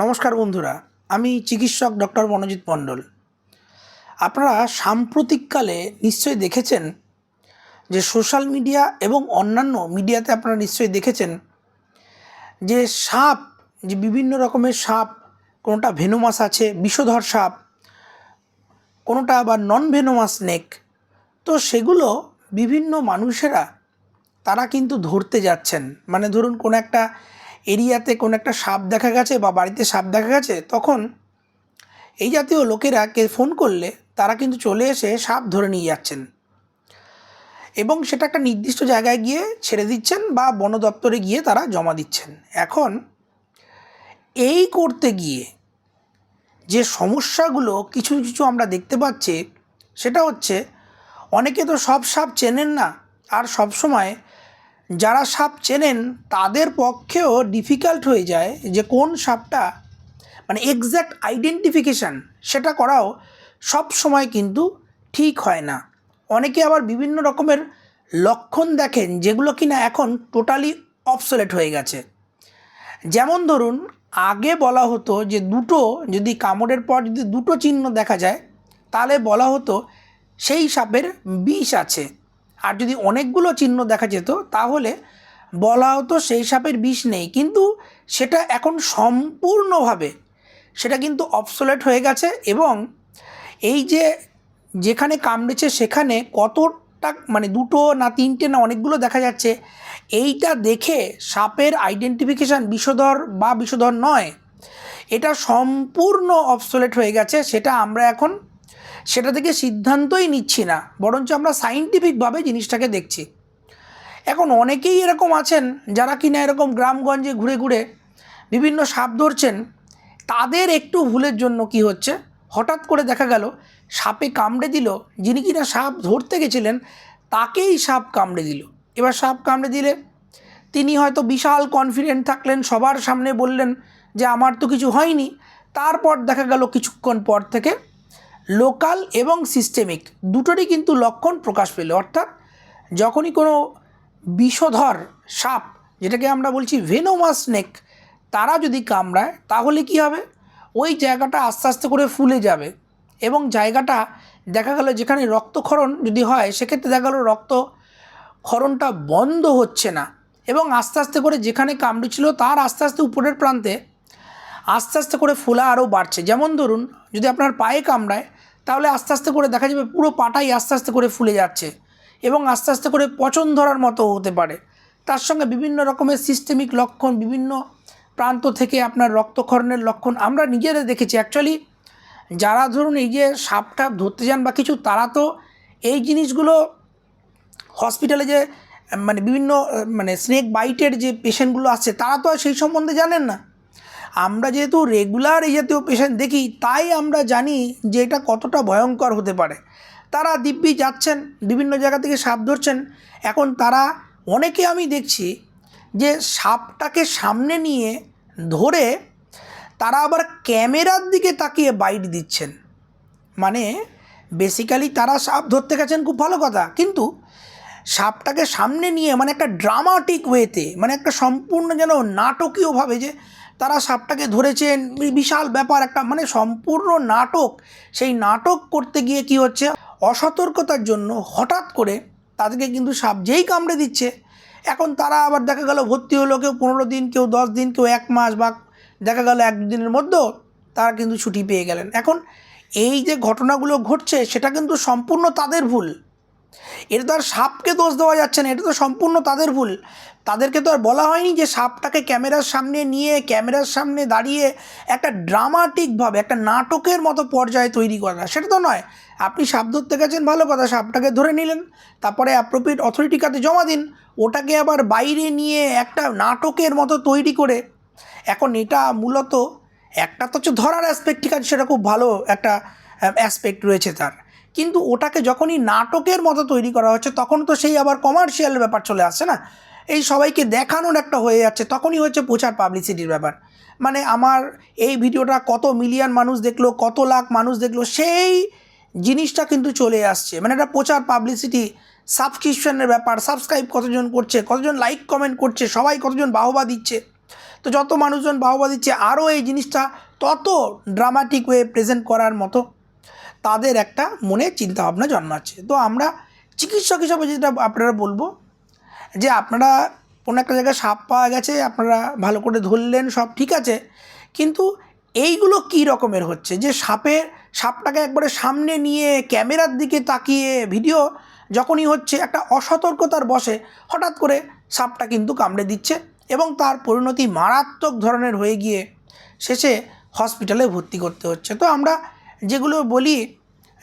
নমস্কার বন্ধুরা, আমি চিকিৎসক ডক্টর মনোজিৎ মণ্ডল। আপনারা সাম্প্রতিককালে নিশ্চয়ই দেখেছেন যে সোশ্যাল মিডিয়া এবং অন্যান্য মিডিয়াতে আপনারা নিশ্চয়ই দেখেছেন যে সাপ, যে বিভিন্ন রকমের সাপ, কোনোটা ভেনোমাস আছে, বিষধর সাপ, কোনোটা আবার নন ভেনোমাস স্নেক তো সেগুলো বিভিন্ন মানুষেরা, তারা কিন্তু ধরতে যাচ্ছেন। মানে ধরুন কোনো একটা এরিয়াতে কোনো একটা সাপ দেখা গেছে বা বাড়িতে সাপ দেখা গেছে, তখন এই জাতীয় লোকেরা কে ফোন করলে তারা কিন্তু চলে এসে সাপ ধরে নিয়ে যাচ্ছেন। এবং সেটা একটা নির্দিষ্ট জায়গায় গিয়ে ছেড়ে দিচ্ছেন বা বন দপ্তরে গিয়ে তারা জমা দিচ্ছেন। এখন এই করতে গিয়ে যে সমস্যাগুলো কিছু কিছু আমরা দেখতে পাচ্ছি, সেটা হচ্ছে অনেকে তো সব সাপ চেনেন না, আর সব সময় যারা সাপ চেনেন, তাদের পক্ষেও ডিফিকাল্ট হয়ে যায় যে কোন সাপটা মানে এক্স্যাক্ট আইডেন্টিফিকেশান সেটা করাও সব সময় কিন্তু ঠিক হয় না। অনেকে আবার বিভিন্ন রকমের লক্ষণ দেখেন যেগুলো কিনা এখন টোটালি অবসোলেট হয়ে গেছে। যেমন ধরুন, আগে বলা হতো যে দুটো, যদি কামড়ের পর যদি দুটো চিহ্ন দেখা যায়, তাহলে বলা হতো সেই সাপের বিষ আছে। আর যদি অনেকগুলো চিহ্ন দেখা যেত, তাহলে বলা হতো সেই সাপের বিষ নেই। কিন্তু সেটা এখন সম্পূর্ণভাবে, সেটা কিন্তু অবসোলেট হয়ে গেছে এবং এই যে যেখানে কামড়েছে সেখানে কতটা মানে দুটো না তিনটে না অনেকগুলো দেখা যাচ্ছে, এইটা দেখে সাপের আইডেন্টিফিকেশান বিষধর বা বিষধর নয়, এটা সম্পূর্ণ অবসোলেট হয়ে গেছে, সেটা আমরা এখন সেটা থেকে সিদ্ধান্তই নিচ্ছি না, বরঞ্চ আমরা সাইন্টিফিকভাবে জিনিসটাকে দেখছি। এখন অনেকেই এরকম আছেন, যারা কিনা এরকম গ্রামগঞ্জে ঘুরে ঘুরে বিভিন্ন সাপ ধরছেন, তাদের একটু ভুলের জন্য কি হচ্ছে? হঠাৎ করে দেখা গেল, সাপে কামড়ে দিল, যিনি কিনা সাপ ধরতে গেছিলেন, তাকেই সাপ কামড়ে দিল। এবার সাপ কামড়ে দিলে, তিনি হয়তো বিশাল কনফিডেন্ট থাকলেন, সবার সামনে বললেন যে, আমার তো কিছু হয়নি। তারপর দেখা গেল কিছুক্ষণ পর থেকে লোকাল এবং সিস্টেমিক দুটোরই কিন্তু লক্ষণ প্রকাশ পেল। অর্থাৎ যখনই কোনো বিষধর সাপ, যেটাকে আমরা বলছি ভেনোমাস স্নেক তারা যদি কামড়ায়, তাহলে কি হবে? ওই জায়গাটা আস্তে আস্তে করে ফুলে যাবে এবং জায়গাটা দেখা গেল যেখানে রক্তক্ষরণ যদি হয়, সেক্ষেত্রে দেখা গেলো রক্ত ক্ষরণটা বন্ধ হচ্ছে না এবং আস্তে আস্তে করে যেখানে কামড়েছিল, তার আস্তে আস্তে উপরের প্রান্তে আস্তে আস্তে করে ফোলা আরও বাড়ছে। যেমন ধরুন, যদি আপনার পায়ে কামড়ায় তাহলে আস্তে আস্তে করে দেখা যাবে পুরো পাটাই আস্তে আস্তে করে ফুলে যাচ্ছে এবং আস্তে আস্তে করে পচন ধরার মতো হতে পারে। তার সঙ্গে বিভিন্ন রকমের সিস্টেমিক লক্ষণ, বিভিন্ন প্রান্ত থেকে আপনার রক্তক্ষরণের লক্ষণ আমরা নিজেরা দেখেছি। অ্যাকচুয়ালি যারা ধরুন এই যে সাপটা ধরতে যান বা কিছু, তারা তো এই জিনিসগুলো হসপিটালে যে মানে বিভিন্ন মানে স্নেক বাইটের যে পেশেন্টগুলো আসছে, তারা তো সেই সম্বন্ধে জানেন না। আমরা যেহেতু রেগুলার এই জাতীয় পেশেন্ট দেখি, তাই আমরা জানি যে এটা কতটা ভয়ঙ্কর হতে পারে। তারা দিব্যি যাচ্ছেন, বিভিন্ন জায়গা থেকে সাপ ধরছেন। এখন তারা, অনেকে আমি দেখছি যে সাপটাকে সামনে নিয়ে ধরে তারা আবার ক্যামেরার দিকে তাকিয়ে বাইট দিচ্ছেন। মানে বেসিক্যালি তারা সাপ ধরতে গেছেন খুব ভালো কথা, কিন্তু সাপটাকে সামনে নিয়ে মানে একটা ড্রামাটিক ওয়েতে মানে একটা সম্পূর্ণ যেন নাটকীয়ভাবে যে তারা সাপটাকে ধরেছেন বিশাল ব্যাপার, একটা মানে সম্পূর্ণ নাটক। সেই নাটক করতে গিয়ে কি হচ্ছে? অসতর্কতার জন্য হঠাৎ করে তাদেরকে কিন্তু সাপ যেই কামড়ে দিচ্ছে। এখন তারা আবার দেখা গেল ভর্তি হলো, কেউ পনেরো দিন, কেউ দশ দিন, কেউ এক মাস বা দেখা গেল এক দিনের মধ্যেও তারা কিন্তু ছুটি পেয়ে গেলেন। এখন এই যে ঘটনাগুলো ঘটছে, সেটা কিন্তু সম্পূর্ণ তাদের ভুল। এটা তো আর সাপকে দোষ দেওয়া যাচ্ছে না, এটা তো সম্পূর্ণ তাদের ভুল। তাদেরকে তো আর বলা হয়নি যে সাপটাকে ক্যামেরার সামনে নিয়ে, ক্যামেরার সামনে দাঁড়িয়ে একটা ড্রামাটিকভাবে, একটা নাটকের মতো পর্যায়ে তৈরি করা। সেটা তো নয়। আপনি সাপ ধরতে গেছেন, ভালো কথা, সাপটাকে ধরে নিলেন, তারপরে অ্যাপ্রোপ্রিয়েট অথরিটি কাছে জমা দিন, ওটাকে আবার বাইরে নিয়ে একটা নাটকের মতো তৈরি করে। এখন এটা মূলত একটা তো হচ্ছে ধরার অ্যাসপেক্ট ঠিক আছে, সেটা খুব ভালো একটা অ্যাসপেক্ট রয়েছে তার। কিন্তু ওটাকে যখনই নাটকের মতো তৈরি করা হচ্ছে, তখন তো সেই আবার কমার্শিয়াল ব্যাপার চলে আসছে না? এই সবাইকে দেখানোর একটা হয়ে যাচ্ছে, তখনই হচ্ছে প্রচার পাবলিসিটির ব্যাপার। মানে আমার এই ভিডিওটা কত মিলিয়ন মানুষ দেখল, কত লাখ মানুষ দেখল, সেই জিনিসটা কিন্তু চলে আসছে। মানে একটা প্রচার পাবলিসিটি সাবস্ক্রিপশনের ব্যাপার সাবস্ক্রাইব কতজন করছে, কতজন লাইক কমেন্ট করছে, সবাই কতজন বাহবা দিচ্ছে। তো যত মানুষজন বাহবা দিচ্ছে, আরও এই জিনিসটা তত ড্রামাটিক ওয়ে প্রেজেন্ট করার মতো তাদের একটা মনে চিন্তাভাবনা জন্মাচ্ছে। তো আমরা চিকিৎসক হিসাবে যেটা আপনারা বলব, যে আপনারা কোনো একটা জায়গায় সাপ পাওয়া গেছে, আপনারা ভালো করে ধরলেন, সব ঠিক আছে, কিন্তু এইগুলো কী রকমের হচ্ছে? যে সাপের, সাপটাকে একবারে সামনে নিয়ে ক্যামেরার দিকে তাকিয়ে ভিডিও যখনই হচ্ছে, একটা অসতর্কতার বসে হঠাৎ করে সাপটা কিন্তু কামড়ে দিচ্ছে এবং তার পরিণতি মারাত্মক ধরনের হয়ে গিয়ে শেষে হসপিটালে ভর্তি করতে হচ্ছে। তো আমরা যেগুলো বলি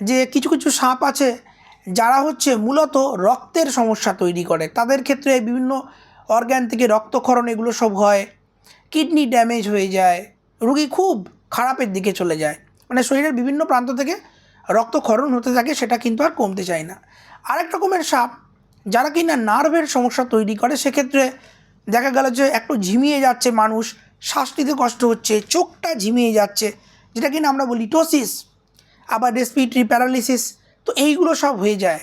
যে কিছু কিছু সাপ আছে, যারা হচ্ছে মূলত রক্তের সমস্যা তৈরি করে। তাদের ক্ষেত্রে বিভিন্ন অর্গ্যান থেকে রক্তক্ষরণ এগুলো সব হয় কিডনি ড্যামেজ হয়ে যায়, রুগী খুব খারাপের দিকে চলে যায়। মানে শরীরের বিভিন্ন প্রান্ত থেকে রক্তক্ষরণ হতে থাকে, সেটা কিন্তু আর কমতে চায় না। আরেক রকমের সাপ, যারা কিনা নার্ভের সমস্যা তৈরি করে, সেক্ষেত্রে দেখা গেল যে একটু ঝিমিয়ে যাচ্ছে মানুষ, শ্বাস নিতে কষ্ট হচ্ছে, চোখটা ঝিমিয়ে যাচ্ছে যেটা কিনা আমরা বলি টোসিস, আবার রেসপিরেটরি প্যারালিসিস তো এইগুলো সব হয়ে যায়।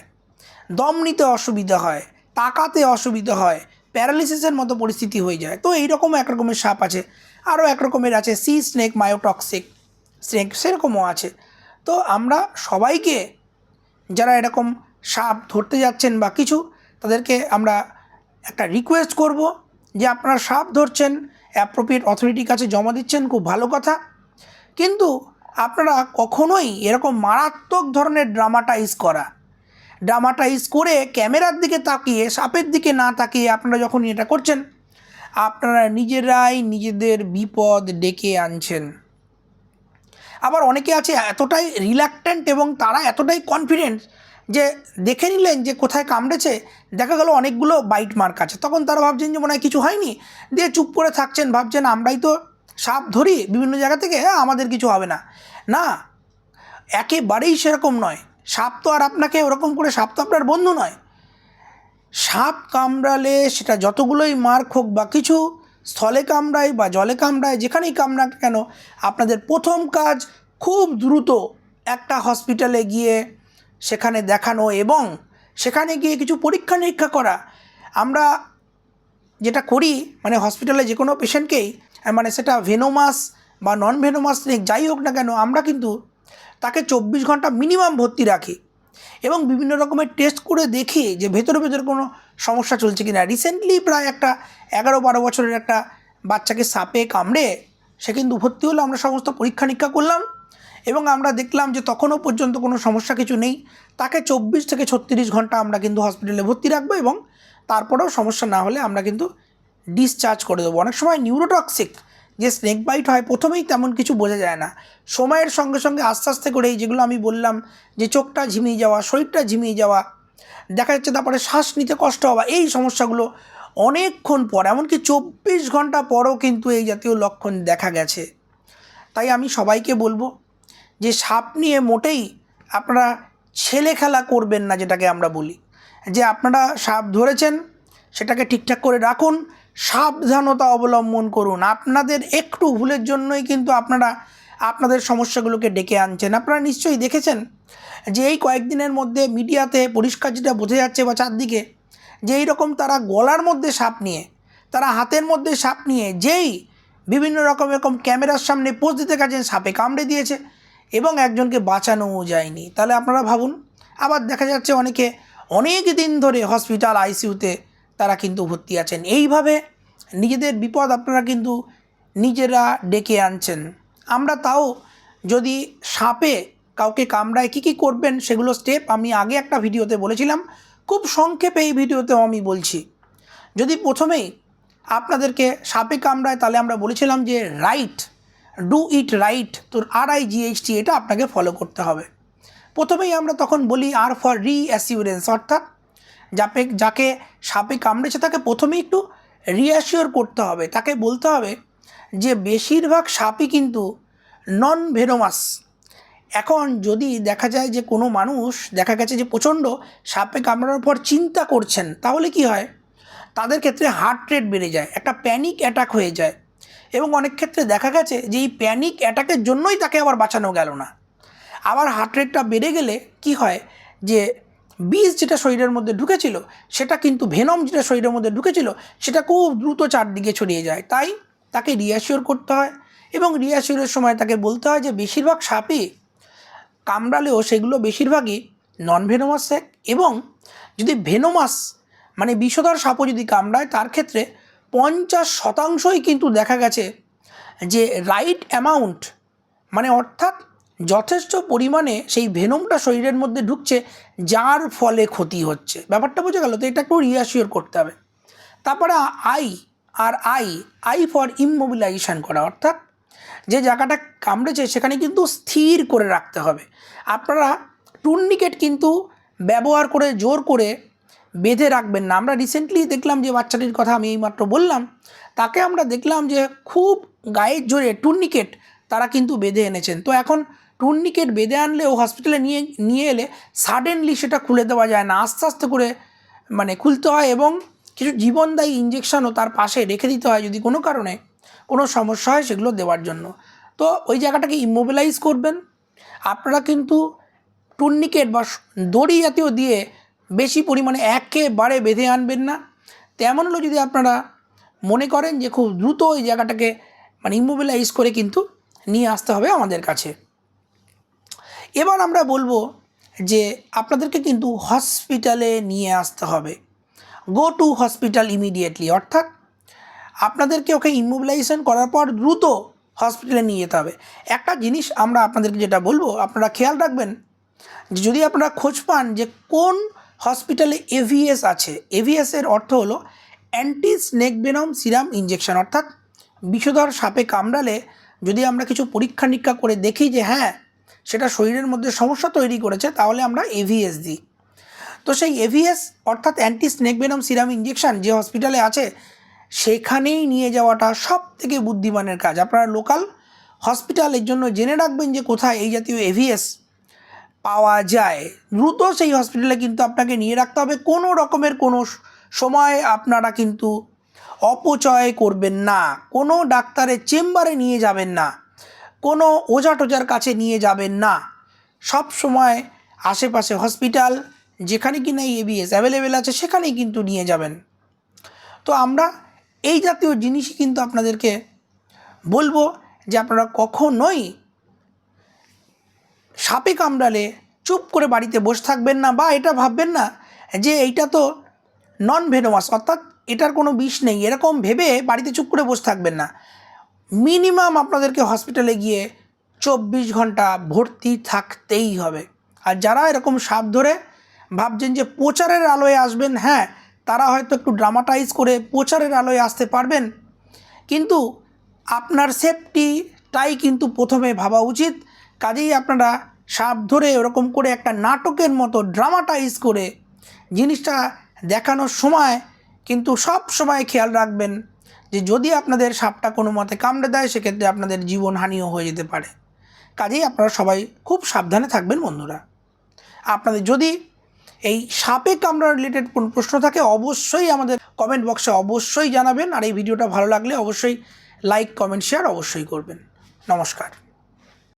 দম নিতে অসুবিধা হয়, তাকাতে অসুবিধা হয় প্যারালিসিসের মতো পরিস্থিতি হয়ে যায়। তো এইরকম এক রকমের সাপ আছে, আরও এক রকমের আছে সি স্নেক মায়োটক্সিক স্নেক সেরকমও আছে। তো আমরা সবাইকে যারা এরকম সাপ ধরতে যাচ্ছেন বা কিছু, তাদেরকে আমরা একটা রিকোয়েস্ট করব যে আপনারা সাপ ধরছেন অ্যাপ্রোপ্রিয়েট অথরিটির কাছে জমা দিচ্ছেন, খুব ভালো কথা। কিন্তু আপনারা কখনোই এরকম মারাত্মক ধরনের ড্রামাটাইজ করা। ড্রামাটাইজ করে ক্যামেরার দিকে তাকিয়ে, সাপের দিকে না তাকিয়ে আপনারা যখন এটা করছেন, আপনারা নিজেরাই নিজেদের বিপদ ডেকে আনছেন। আবার অনেকে আছে এতটাই রিল্যাক্টেন্ট এবং তারা এতটাই কনফিডেন্ট যে দেখে নিলেন যে কোথায় কামড়েছে, দেখা গেল অনেকগুলো বাইট মার্ক আছে। তখন তারা ভাবছেন যে মনে হয় কিছু হয়নি, দিয়ে চুপ করে থাকছেন, ভাবছেন আমরাই তো সাপ ধরি বিভিন্ন জায়গা থেকে হ্যাঁ আমাদের কিছু হবে না। না, একেবারেই সেরকম নয়। সাপ তো আর আপনাকে ওরকম করে, সাপ তো আপনার বন্ধু নয়। সাপ কামড়ালে সেটা যতগুলোই মার হোক বা কিছু, স্থলে কামড়ায় বা জলে কামড়ায়, যেখানেই কামড়াক কেন, আপনাদের প্রথম কাজ খুব দ্রুত একটা হসপিটালে গিয়ে সেখানে দেখানো এবং সেখানে গিয়ে কিছু পরীক্ষা নিরীক্ষা করা। আমরা যেটা করি মানে হসপিটালে যে কোনো পেশেন্টকেই মানে সেটা ভেনোমাস বা নন ভেনোমাস স্নেক যাই হোক না কেন, আমরা কিন্তু তাকে চব্বিশ ঘণ্টা মিনিমাম ভর্তি রাখি। এবং বিভিন্ন রকমের টেস্ট করে দেখি যে ভেতরে ভেতরে কোনো সমস্যা চলছে কি না রিসেন্টলি প্রায় একটা এগারো বারো বছরের একটা বাচ্চাকে সাপে কামড়ে সে কিন্তু ভর্তি হলো। আমরা সমস্ত পরীক্ষা নিরীক্ষা করলাম এবং আমরা দেখলাম যে তখনও পর্যন্ত কোনো সমস্যা কিছু নেই। তাকে চব্বিশ থেকে ছত্রিশ ঘণ্টা আমরা কিন্তু হসপিটালে ভর্তি রাখব এবং তারপরেও সমস্যা না হলে আমরা কিন্তু ডিসচার্জ করে দেবো। অনেক সময় নিউরোটক্সিক যে স্নেক বাইট হয়, প্রথমেই তেমন কিছু বোঝা যায় না। সময়ের সঙ্গে সঙ্গে আস্তে আস্তে করেই যেগুলো আমি বললাম, যে চোখটা ঝিমিয়ে যাওয়া, শরীরটা ঝিমিয়ে যাওয়া, দেখা যাচ্ছে তারপরে শ্বাস নিতে কষ্ট হওয়া, এই সমস্যাগুলো অনেকক্ষণ পর, এমনকি চব্বিশ ঘণ্টা পরও কিন্তু এই জাতীয় লক্ষণ দেখা গেছে। তাই আমি সবাইকে বলব যে সাপ নিয়ে মোটেই আপনারা ছেলে খেলা করবেন না, যেটাকে আমরা বলি। যে আপনারা সাপ ধরেছেন, সেটাকে ঠিকঠাক করে রাখুন সাবধানতা অবলম্বন করুন। আপনাদের একটু ভুলের জন্যই কিন্তু আপনারা আপনাদের সমস্যাগুলোকে ডেকে আনছেন। আপনারা নিশ্চয়ই দেখেছেন যে এই কয়েকদিনের মধ্যে মিডিয়াতে পরিষ্কার যেটা বোঝা যাচ্ছে বা চারদিকে যে এইরকম তারা গলার মধ্যে সাপ নিয়ে, তারা হাতের মধ্যে সাপ নিয়ে যেই বিভিন্ন রকম এরকম ক্যামেরার সামনে পোজ দিতে গেছেন, সাপে কামড়ে দিয়েছে এবং একজনকে বাঁচানোও যায়নি। তাহলে আপনারা ভাবুন, আবার দেখা যাচ্ছে অনেকে অনেক দিন ধরে হসপিটাল আইসিইউতে তারা কিন্তু ভর্তি আছেন। এইভাবে নিজেদের বিপদ আপনারা কিন্তু নিজেরা ডেকে আনছেন। আমরা তাও যদি সাপে কাউকে কামড়ায় কী কী করবেন সেগুলো স্টেপ আমি আগে একটা ভিডিওতে বলেছিলাম। খুব সংক্ষেপে এই ভিডিওতেও আমি বলছি। যদি প্রথমেই আপনাদেরকে সাপে কামড়ায় তাহলে আমরা বলেছিলাম যে রাইট ডু ইট রাইট তোর আর আই জিএইচটি এটা আপনাকে ফলো করতে হবে। প্রথমেই আমরা তখন বলি আর ফর রি অ্যাসিউরেন্স অর্থাৎ যাকে যাকে সাপে কামড়েছে তাকে প্রথমেই একটু রিঅ্যাসিওর করতে হবে। তাকে বলতে হবে যে, বেশিরভাগ সাপই কিন্তু নন ভেনোমাস এখন যদি দেখা যায় যে, কোনো মানুষ দেখা গেছে যে, প্রচণ্ড সাপে কামড়ানোর পর চিন্তা করছেন, তাহলে কি হয়? তাদের ক্ষেত্রে হার্ট রেট বেড়ে যায়, একটা প্যানিক অ্যাটাক হয়ে যায়। এবং অনেক ক্ষেত্রে দেখা গেছে যে, এই প্যানিক অ্যাটাকের জন্যই তাকে আবার বাঁচানো গেল না। আবার হার্ট রেটটা বেড়ে গেলে কি হয়? যে বিষ যেটা শরীরের মধ্যে ঢুকেছিল, সেটা কিন্তু ভেনম যেটা শরীরের মধ্যে ঢুকেছিল, সেটা খুব দ্রুত চারদিকে ছড়িয়ে যায়। তাই তাকে রিয়াশিওর করতে হয় এবং রিয়াশিওরের সময় তাকে বলতে হয় যে বেশিরভাগ সাপই কামড়ালেও সেগুলো বেশিরভাগই নন ভেনোমাস স্যাক এবং যদি ভেনোমাস মানে বিষধর সাপও যদি কামড়ায়, তার ক্ষেত্রে পঞ্চাশ শতাংশই কিন্তু দেখা গেছে যে রাইট অ্যামাউন্ট মানে অর্থাৎ যথেষ্ট পরিমাণে সেই ভেনমটা শরীরের মধ্যে ঢুকছে, যার ফলে ক্ষতি হচ্ছে। ব্যাপারটা বোঝা গেল, তো এটা একটু রিয়াশিওর করতে হবে। তারপরে I, R I I for immobilization করা, অর্থাৎ যে জায়গাটা কামড়েছে, সেখানে কিন্তু স্থির করে রাখতে হবে। আপনারা টুর্নিকেট কিন্তু ব্যবহার করে, জোর করে বেঁধে রাখবেন না। আমরা রিসেন্টলি দেখলাম যে বাচ্চাটির কথা আমি এইমাত্র বললাম, তাকে আমরা দেখলাম যে খুব গায়ের জোরে টুর্নিকেট তারা কিন্তু বেঁধে এনেছেন। তো এখন টুর্নিকেট বেঁধে আনলেও হসপিটালে নিয়ে নিয়ে এলে সাডেনলি সেটা খুলে দেওয়া যায় না। আস্তে আস্তে করে মানে খুলতে হয় এবং কিছু জীবনদায়ী ইঞ্জেকশনও তার পাশে রেখে দিতে হয় যদি কোনো কারণে কোনো সমস্যা হয় সেগুলো দেওয়ার জন্য। তো ওই জায়গাটাকে ইমোবিলাইজ করবেন। আপনারা কিন্তু টুর্নিকেট বা দড়ি জাতীয় দিয়ে বেশি পরিমাণে একেবারে বেঁধে আনবেন না। তেমন হলো যদি আপনারা মনে করেন যে খুব দ্রুত ওই জায়গাটাকে মানে ইমোবিলাইজ করে কিন্তু নিয়ে আসতে হবে আমাদের কাছে। এবার আমরা বলব যে আপনাদেরকে কিন্তু হসপিটালে নিয়ে আসতে হবে। গো টু হসপিটাল ইমিডিয়েটলি অর্থাৎ আপনাদেরকে ওকে ইমোবিলাইজেশন করার পর দ্রুত হসপিটালে নিয়ে যেতে হবে। একটা জিনিস আমরা আপনাদেরকে যেটা বলব, আপনারা খেয়াল রাখবেন যে যদি আপনারা খোঁজ পান যে কোন হসপিটালে এভিএস আছে এভিএসের অর্থ হলো anti snake venom serum injection অর্থাৎ বিষধর সাপে কামড়ালে যদি আমরা কিছু পরীক্ষা নিরীক্ষা করে দেখি যে হ্যাঁ সেটা শরীরের মধ্যে সমস্যা তৈরি করেছে, তাহলে আমরা এভিএস দিই তো সেই এভিএস অর্থাৎ anti snake venom serum injection যে হসপিটালে আছে, সেখানেই নিয়ে যাওয়াটা সব থেকে বুদ্ধিমানের কাজ। আপনারা লোকাল হসপিটালের জন্য জেনে রাখবেন যে কোথায় এই জাতীয় এভিএস পাওয়া যায়। দ্রুত সেই হসপিটালে কিন্তু আপনাকে নিয়ে রাখতে হবে। কোনো রকমের কোনো সময় আপনারা কিন্তু অপচয় করবেন না। কোনো ডাক্তারের চেম্বারে নিয়ে যাবেন না। কোনো ওঝা টোজার কাছে নিয়ে যাবেন না। সব সময় আশেপাশে হসপিটাল, যেখানে কিনা এই এবিএস অ্যাভেলেবেল আছে, সেখানেই কিন্তু নিয়ে যাবেন। তো আমরা এই জাতীয় জিনিসই কিন্তু আপনাদেরকে বলব যে আপনারা কখনোই সাপে কামড়ালে চুপ করে বাড়িতে বসে থাকবেন না বা এটা ভাববেন না যে এইটা তো নন ভেনোমাস অর্থাৎ এটার কোনো বিষ নেই। এরকম ভেবে বাড়িতে চুপ করে বসে থাকবেন না। মিনিমাম আপনাদেরকে হসপিটালে গিয়ে চব্বিশ ঘণ্টা ভর্তি থাকতেই হবে। আর যারা এরকম সাপ ধরে ভাবছেন যে প্রচারের আলোয় আসবেন হ্যাঁ তারা হয়তো একটু ড্রামাটাইজ করে প্রচারের আলোয় আসতে পারবেন। কিন্তু আপনার সেফটিটাই কিন্তু প্রথমে ভাবা উচিত। কাজেই আপনারা সাপ ধরে ওরকম করে একটা নাটকের মতো ড্রামাটাইজ করে জিনিসটা দেখানোর সময় কিন্তু সব সময় খেয়াল রাখবেন। যে যদি আপনাদের সাপটা কোনো মতে কামড়ে দেয়, সেক্ষেত্রে আপনাদের জীবনহানিও হয়ে যেতে পারে। কাজেই আপনারা সবাই খুব সাবধানে থাকবেন বন্ধুরা। আপনাদের যদি এই সাপে কামড়া রিলেটেড কোন প্রশ্ন থাকে, অবশ্যই আমাদের কমেন্ট বক্সে অবশ্যই জানাবেন। আর এই ভিডিওটা ভালো লাগলে অবশ্যই লাইক কমেন্ট শেয়ার অবশ্যই করবেন। নমস্কার।